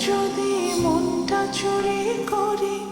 যদি মনটা চুরি করি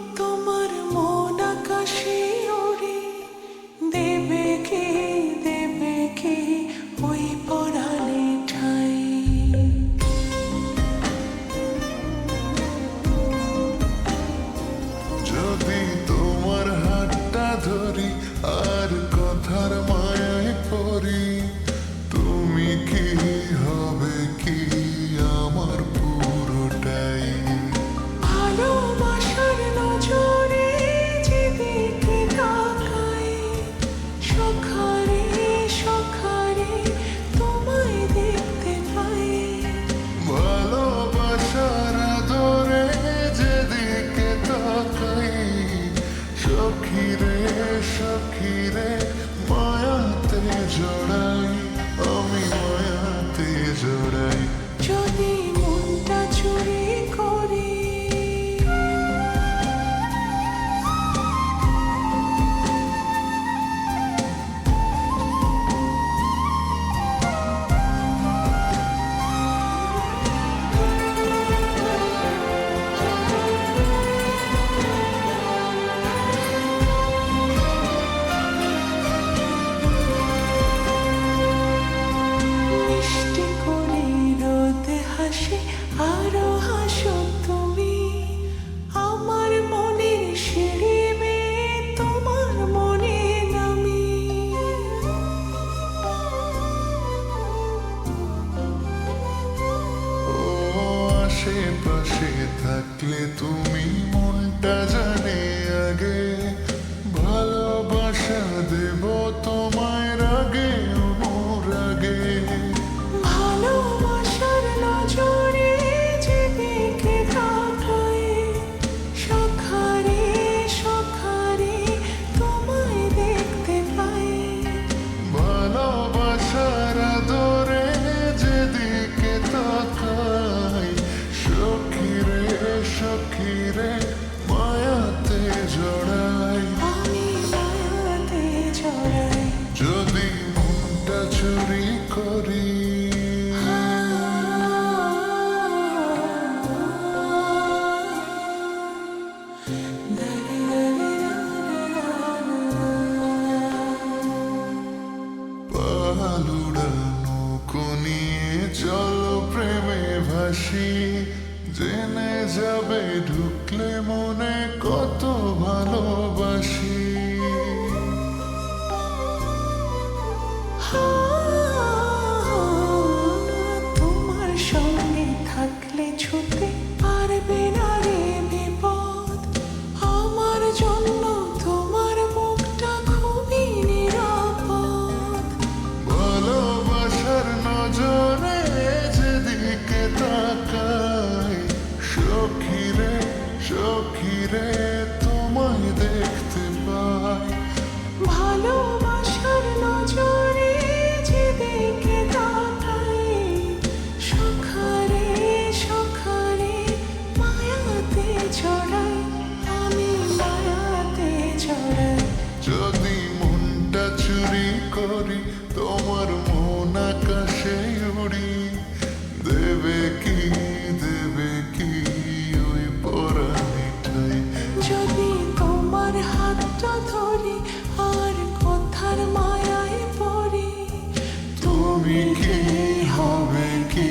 হাসে হাসো তুমি। আমার তোমার মনে আশেপাশে থাকলে তুমি মনটা জানো পালুড়ানো জেনে যাবে ঢুকলে মনে কত ভালো। করি তোমার মন আকাশে উড়ি। দেবে কি দেবে কি ওই পরাণে ঠাই যদি তোমার হাতটা ধরি আর কথার মায়ায় পড়ি তুমি কি হবে কি?